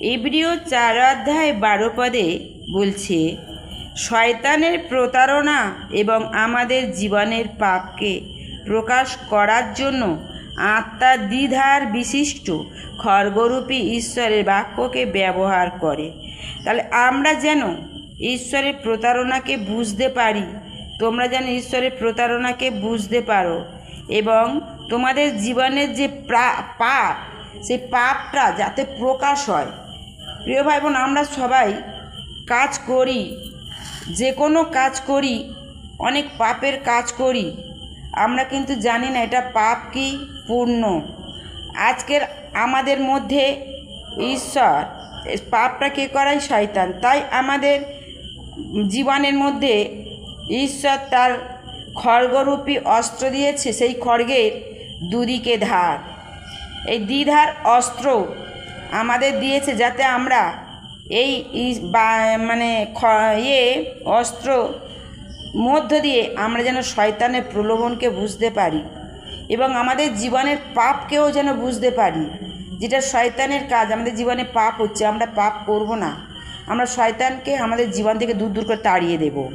এব্রিয় চার অধ্যায় বারো পদে বলছে, শয়তানের প্রতারণা এবং আমাদের জীবনের পাপকে প্রকাশ করার জন্য আত্মার দ্বিধার বিশিষ্ট খড়গরূপী ঈশ্বরের বাক্যকে ব্যবহার করে। তাহলে আমরা যেন ঈশ্বরের প্রতারণাকে বুঝতে পারি, তোমরা যেন ঈশ্বরের প্রতারণাকে বুঝতে পারো এবং তোমাদের জীবনের যে পাপ, সেই পাপটা যাতে প্রকাশ হয় প্রিয় ভাই বোন আমরা সবাই কাজ করি, যে কোনো কাজ করি, অনেক পাপের কাজ করি। আমরা কিন্তু জানি না এটা পাপ কি পূর্ণ। আজকের আমাদের মধ্যে ঈশ্বর পাপটা কে করাই শয়তান। তাই আমাদের জীবনের মধ্যে ঈশ্বর তার খড়গরূপী অস্ত্র দিয়েছে, সেই খড়গের দুদিকে ধার। এই দ্বিধার অস্ত্র আমাদের দিয়েছে যাতে আমরা এই মানে ইয়ে অস্ত্র মধ্য দিয়ে আমরা যেন শয়তানের প্রলোভনকে বুঝতে পারি এবং আমাদের জীবনের পাপকেও যেন বুঝতে পারি। যেটা শয়তানের কাজ, আমাদের জীবনে পাপ হচ্ছে, আমরা পাপ করব না। আমরা শয়তানকে আমাদের জীবন থেকে দূর দূর করে তাড়িয়ে দেব।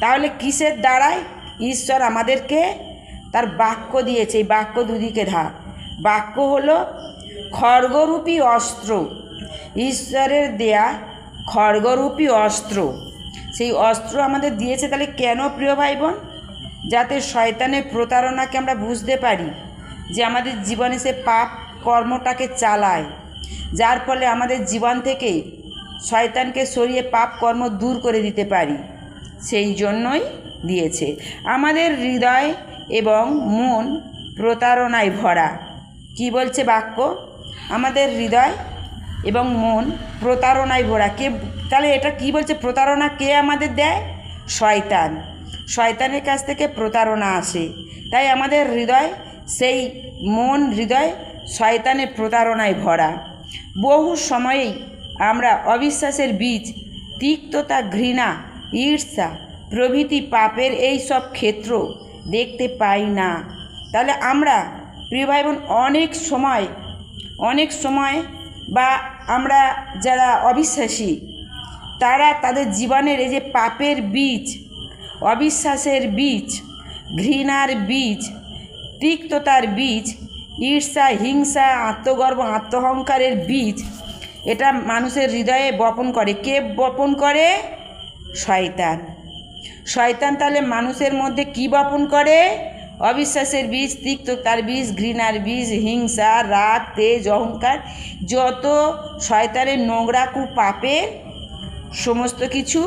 তাহলে কিসের দ্বারাই ঈশ্বর আমাদেরকে তার বাক্য দিয়েছে? এই বাক্য দুদিকে ধার বাক্য হলো খড়গরূপী অস্ত্র। ঈশ্বরের দেয়া খড়গরূপী অস্ত্র। সেই অস্ত্র আমাদের দিয়েছে তাহলে কেন প্রিয় ভাই বোন যাতে শয়তানের প্রতারণাকে আমরা বুঝতে পারি যে আমাদের জীবনে সে পাপ কর্মটাকে চালায়। যার ফলে আমাদের জীবন থেকে শয়তানকে সরিয়ে পাপ কর্ম দূর করে দিতে পারি। সেই জন্যই দিয়েছে। আমাদের হৃদয় এবং মন প্রতারণায় ভরা। কি বলছে বাক্য? আমাদের হৃদয় এবং মন প্রতারণায় ভরা। কে, তাহলে এটা কি বলছে? প্রতারণা কে আমাদের দেয়? শয়তান। শয়তানের কাছ থেকে প্রতারণা আসে। তাই আমাদের হৃদয়, সেই মন হৃদয় শয়তানের প্রতারণায় ভরা। বহু সময়েই আমরা অবিশ্বাসের বীজ, তিক্ততা, ঘৃণা, ঈর্ষা, প্রভৃতি পাপের এই সব ক্ষেত্র দেখতে পাই না। তাহলে আমরা প্রিয় ভাই বোন অনেক সময় অনেক সময় বা আমরা যারা অবিশ্বাসী, তারা তাদের জীবনের এই যে পাপের বীজ, অবিশ্বাসের বীজ, ঘৃণার বীজ, তিক্ততার বীজ, ঈর্ষা, হিংসা, আত্মগর্ব, আত্মহংকারের বীজ, এটা মানুষের হৃদয়ে বপন করে। কে বপন করে? শয়তান। শয়তান তাহলে মানুষের মধ্যে কি বপন করে? অবিশ্বাসের বীজ তিক্ততার বীজ, ঘৃণার বীজ, হিংসা, রাগ, তেজ, অহংকার, যত শয়তানের নোংরা কু পাপে, সমস্ত কিছু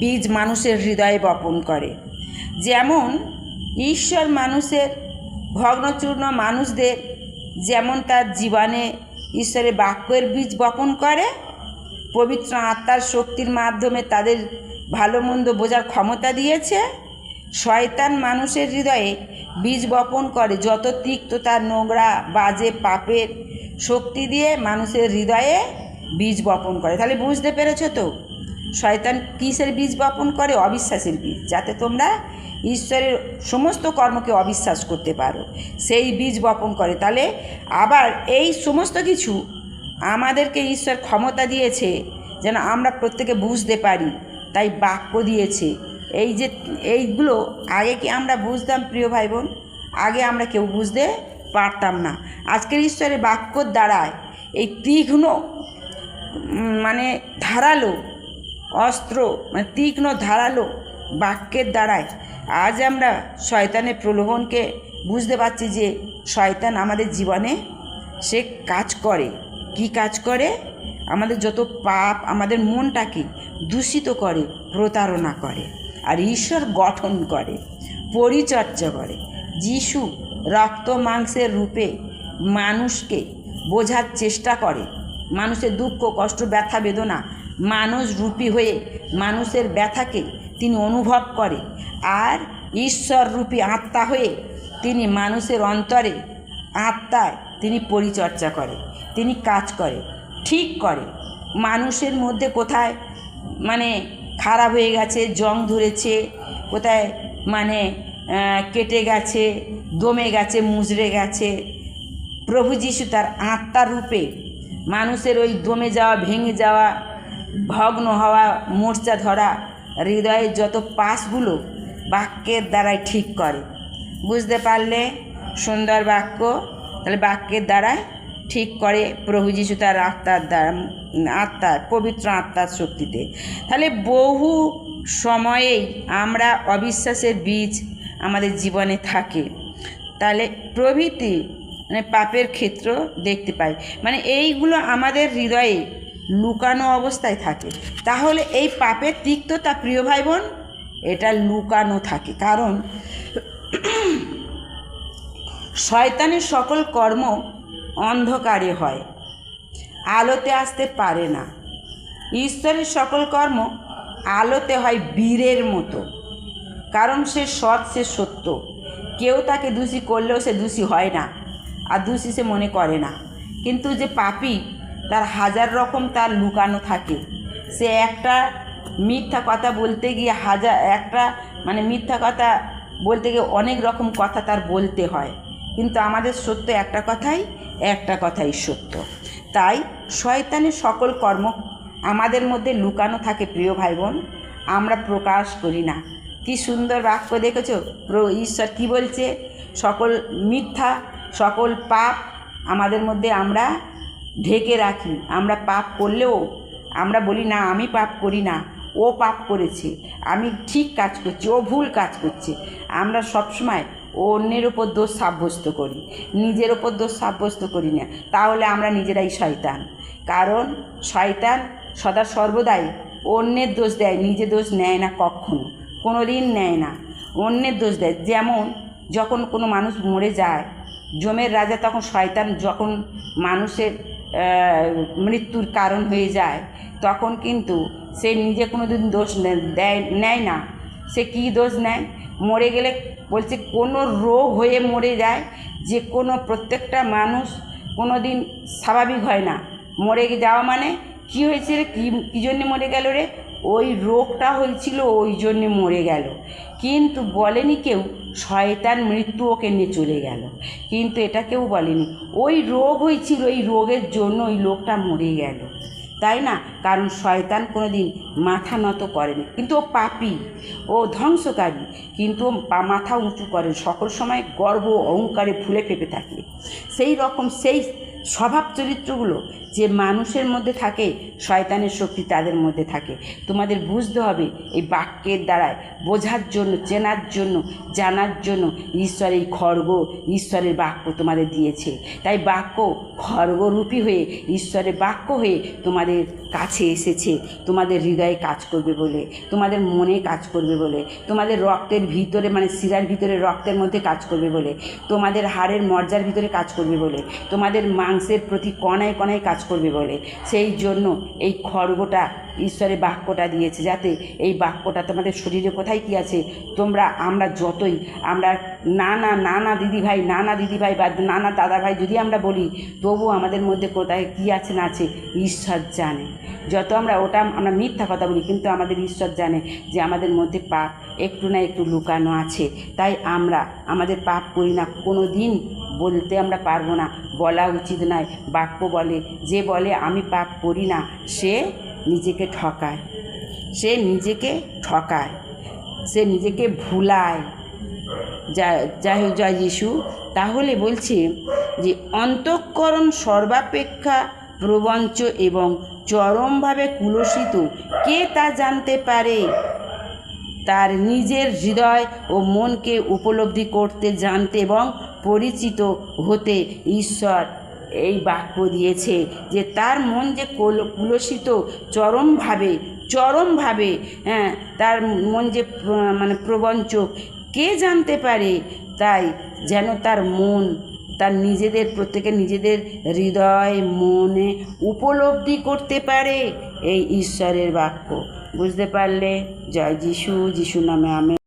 বীজ মানুষের হৃদয়ে বপন করে। যেমন ঈশ্বর মানুষের ভগ্নচূর্ণ মানুষদের, যেমন তার জীবনে ঈশ্বরের বাক্যের বীজ বপন করে, পবিত্র আত্মার শক্তির মাধ্যমে তাদের ভালো মন্দ বোঝার ক্ষমতা দিয়েছে শয়তান মানুষের হৃদয়ে বীজ বপন করে। যত তিক্ততার নোংরা বাজে পাপের শক্তি দিয়ে মানুষের হৃদয়ে বীজ বপন করে। তাহলে বুঝতে পেরেছ তো? শয়তান কিসের বীজ বপন করে? অবিশ্বাসের বীজ, যাতে তোমরা ঈশ্বরের সমস্ত কর্মকে অবিশ্বাস করতে পারো। সেই বীজ বপন করে। তাহলে আবার এই সমস্ত কিছু আমাদেরকে ঈশ্বর ক্ষমতা দিয়েছে, যেন আমরা প্রত্যেকে বুঝতে পারি। তাই বাক্য দিয়েছে। এই যে এইগুলো, আগে কি আমরা বুঝতাম প্রিয় ভাই বোন আগে আমরা কেউ বুঝতে পারতাম না। আজকের ঈশ্বরের বাক্যর দ্বারায় এই তীক্ষ্ণ মানে ধারালো, অস্ত্র মানে তীক্ষ্ণ, ধারালো বাক্যের দ্বারায় আজ আমরা শয়তানের প্রলোভনকে বুঝতে পারছি যে শয়তান আমাদের জীবনে সে কাজ করে। কি কাজ করে? আমাদের যত পাপ, আমাদের মনটাকে দূষিত করে, প্রতারণা করে। আর ঈশ্বর গঠন করে, পরিচর্যা করে। যিশু রক্ত মাংসের রূপে মানুষকে বোঝার চেষ্টা করে। মানুষের দুঃখ, কষ্ট, ব্যথা, বেদনা মানুষ রূপী হয়ে মানুষের ব্যথাকে তিনি অনুভব করে আর ঈশ্বর রূপী আত্মা হয়ে তিনি মানুষের অন্তরে আত্মায় তিনি পরিচর্যা করে, তিনি কাজ করে, ঠিক করে। মানুষের মধ্যে কোথায় মানে খারাপ হয়ে গেছে, জং ধরেছে, কোথায় মানে কেটে গেছে, দমে গেছে মুজড়ে গেছে। প্রভু যিশু তার আত্মার রূপে মানুষের ওই দমে যাওয়া, ভেঙে যাওয়া, ভগ্ন হওয়া মোর্চা ধরা হৃদয়ের যত পাশগুলো বাক্যের দ্বারাই ঠিক করে। বুঝতে পারলে? সুন্দর বাক্য। তাহলে বাক্যের দ্বারাই ঠিক করে প্রভু যিশু তার আত্মার দ্বারা আত্মার, পবিত্র আত্মার শক্তিতে। তাহলে বহু সময়েই আমরা অবিশ্বাসের বীজ আমাদের জীবনে থাকে। তাহলে প্রভৃতি মানে পাপের ক্ষেত্র দেখতে পাই। মানে এইগুলো আমাদের হৃদয়ে লুকানো অবস্থায় থাকে। তাহলে এই পাপের তিক্ততা, প্রিয় ভাই বোন এটা লুকানো থাকে। কারণ শয়তানের সকল কর্ম অন্ধকারে হয়। আলোতে আসতে পারে না। ঈশ্বরের সকল কর্ম আলোতে হয় বীরের মতো। কারণ সে সৎ, সে সত্য। কেউ তাকে দোষী করলেও সে দোষী হয় না, আর দোষী সে মনে করে না। কিন্তু যে পাপি, তার হাজার রকম তার লুকানো থাকে। সে একটা মিথ্যা কথা বলতে গিয়ে হাজার, একটা মানে মিথ্যা কথা বলতে গিয়ে অনেক রকম কথা তার বলতে হয়। কিন্তু আমাদের সত্য একটা কথাই একটা কথাই সত্য। তাই শয়তানের সকল কর্ম আমাদের মধ্যে লুকানো থাকে, প্রিয় ভাই বোন আমরা প্রকাশ করি না। কি সুন্দর বাক্য দেখেছ? ঈশ্বর কি বলছে? সকল মিথ্যা, সকল পাপ আমাদের মধ্যে আমরা ঢেকে রাখি। আমরা পাপ করলেও আমরা বলি, না, আমি পাপ করি না। ও পাপ করেছে। আমি ঠিক কাজ করছি, ও ভুল কাজ করছে। আমরা সবসময় অন্যের ওপর দোষ সাব্যস্ত করি, নিজের ওপর দোষ সাব্যস্ত করি না। তাহলে আমরা নিজেরাই শয়তান। কারণ শয়তান সদা সর্বদাই অন্যের দোষ দেয়, নিজে দোষ নেয় না কখনো কোনো দিন নেয় না। অন্যের দোষ দেয়। যেমন যখন কোনো মানুষ মরে যায়, জমের রাজা তখন শয়তান যখন মানুষের মৃত্যুর কারণ হয়ে যায়, তখন কিন্তু সে নিজে কোনো দিন দোষ দেয়, নেয় না। সে কী দোষ নেয়? মরে গেলে বলছে, কোনো রোগ হয়ে মরে যায়, যে কোনো প্রত্যেকটা মানুষ কোনো দিন স্বাভাবিক হয় না। মরে যাওয়া মানে কী হয়েছে রে? কী কী জন্যে মরে গেল রে? ওই রোগটা হয়েছিল, ওই জন্যে মরে গেল। কিন্তু বলেনি কেউ, শয়তান মৃত্যু ওকে নিয়ে চলে গেল। কিন্তু এটা কেউ বলেনি। ওই রোগ হয়েছিল ওই রোগের জন্য ওই লোকটা মরে গেল। তাই না? কারণ শয়তান কোনো দিন মাথা নত করেনি কিন্তু ও পাপি, ও ধ্বংসকারী। কিন্তু মাথা উঁচু করেন। সকল সময় গর্ব অহংকারে ফুলে ফেপে থাকে। সেই রকম সেই স্বভাব চরিত্রগুলো যে মানুষের মধ্যে থাকে, শয়তানের শক্তি তাদের মধ্যে থাকে। তোমাদের বুঝতে হবে, এই বাক্যের দ্বারায় বোঝার জন্য, চেনার জন্য, জানার জন্য ঈশ্বর এই খড়গ ঈশ্বরের বাক্য তোমাদের দিয়েছে। তাই বাক্য খড়গরূপী হয়ে, ঈশ্বরের বাক্য হয়ে তোমাদের কাছে এসেছে। তোমাদের হৃদয়ে কাজ করবে বলে, তোমাদের মনে কাজ করবে বলে, তোমাদের রক্তের ভিতরে মানে শিরার ভিতরে রক্তের মধ্যে কাজ করবে বলে, তোমাদের হাড়ের মর্যার ভিতরে কাজ করবে বলে, তোমাদের মাংসের প্রতি কণায় কণায় কাজ করবে বলে। সেই জন্য এই খড়গটা ঈশ্বরের বাক্যটা দিয়েছে যাতে এই বাক্যটা তোমাদের শরীরে কোথায় কি আছে? তোমরা, আমরা যতই, আমরা না না না না দিদি ভাই না না দিদি ভাই বা নানা দাদা ভাই যদি আমরা বলি, তবু আমাদের মধ্যে কোথায় কি আছে না আছে, ঈশ্বর জানে। যত আমরা ওটা আমরা মিথ্যা কথা বলি, কিন্তু আমাদের ঈশ্বর জানে যে আমাদের মধ্যে পাপ একটু না একটু লুকানো আছে। তাই আমরা, আমাদের পাপ করি না কোনো দিন বলতে আমরা পারব না। বলা উচিত নয়। বাক্য বলে। যে বলে, আমি পাপ করি না, সে নিজেকে ঠকায়। সে নিজেকে ঠকায়। সে নিজেকে ভুলায়। যা, যাই হোক, জয় যিশু। তাহলে বলছে যে, অন্তঃকরণ সর্বাপেক্ষা প্রবঞ্চ এবং চরমভাবে কুলসিত কে তা জানতে পারে? তার নিজের হৃদয় ও মনকে উপলব্ধি করতে, জানতে এবং পরিচিত হতে ঈশ্বর এই বাক্য দিয়েছে যে তার মন যে কল- কুলসিত চরমভাবে চরমভাবে হ্যাঁ তার মন যে মানে প্রবঞ্চক, কে জানতে পারে? তাই যেন তার মন, তার নিজেদের প্রত্যেকে নিজেদের হৃদয় মনে উপলব্ধি করতে পারে এই ঈশ্বরের বাক্য। বুঝতে পারলে? জয় যিশু যিশু নামে আমি